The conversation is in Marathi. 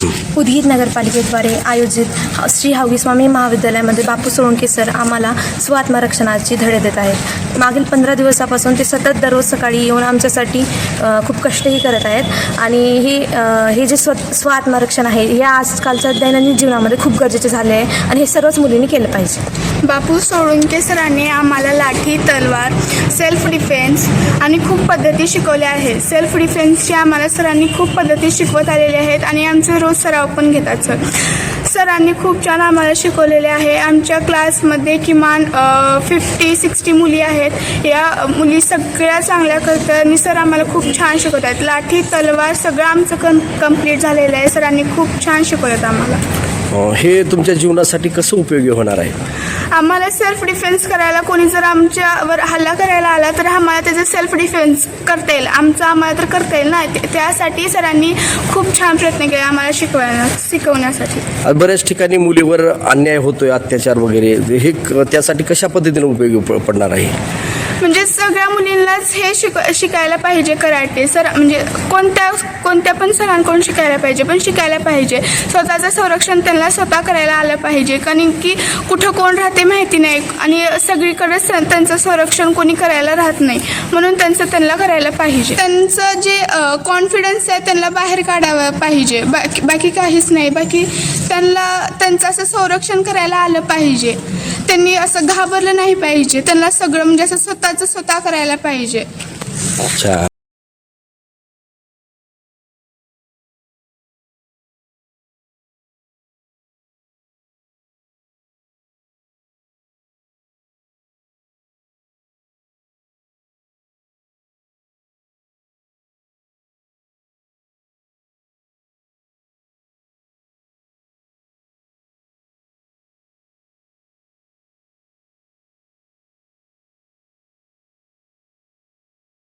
उदगीर नगरपालिकेद्वारे आयोजित श्री हावी स्वामी महाविद्यालयामध्ये बापू सोळंके सर आम्हाला स्वात्मरक्षणाची धडे देत आहेत. मागील पंधरा दिवसापासून ते सतत दररोज सकाळी येऊन आमच्यासाठी खूप कष्टही करत आहेत. आणि हे हे जे स्व स्वात्मरक्षण आहे हे आजकालच्या दैनंदिन जीवनामध्ये खूप गरजेचे झाले आहे आणि हे सर्वच मुलींनी केलं पाहिजे. बापू सोळंके सरांनी आम्हाला लाठी तलवार सेल्फ डिफेन्स आणि खूप पद्धती शिकवल्या आहेत. सेल्फ डिफेन्सची आम्हाला सरांनी खूप पद्धती शिकवत आलेल्या आहेत आणि आमचे रोज सराव पण घेतात सर सरांनी खूप छान आम्हाला शिकवलेले आहे. आमच्या क्लासमध्ये किमान फिफ्टी सिक्स्टी मुली आहेत. या मुली सगळ्या चांगल्या करतात आणि सर आम्हाला खूप छान शिकवत आहेत लाठी तलवार सगळं आमचं कम कंप्लीट झालेलं आहे. सरांनी खूप छान शिकवलं आम्हाला. हे तुमच्या जीवनासाठी कसं उपयोगी होणार आहे? आम्हाला सेल्फ डिफेन्स करायला कोणी जर आमच्यावर हल्ला करायला आला तर आम्हाला त्याचं सेल्फ डिफेन्स करता येईल. आमचं आम्हाला तर करता येईल ना? ते- त्यासाठी सरांनी खूप छान प्रयत्न केले आम्हाला शिकवायला शिकवण्यासाठी. बऱ्याच ठिकाणी मुलीवर अन्याय होतोय अत्याचार वगैरे. हे क- त्यासाठी कशा पद्धतीने उपयोगी प- पडणार आहे? म्हणजे सगळ्या मुलींनाच हे शिक शिकायला पाहिजे कराटे. सर म्हणजे कोणत्या कोणत्या पण सरांकडून शिकायला पाहिजे पण शिकायला पाहिजे. स्वतःचं संरक्षण त्यांना स्वतः करायला आलं पाहिजे. कारण की कुठं कोण राहते माहिती नाही आणि सगळीकडेच त्यांचं संरक्षण कोणी करायला राहत नाही. म्हणून त्यांचं त्यांना करायला पाहिजे. त्यांचं जे कॉन्फिडन्स आहे त्यांना बाहेर काढावं पाहिजे. बाकी बाकी काहीच नाही. बाकी त्यांना त्यांचं असं संरक्षण करायला आलं पाहिजे. त्यांनी असं घाबरलं नाही पाहिजे. त्यांना सगळं म्हणजे असं स्वतःचं स्वतः करायला पाहिजे. अच्छा.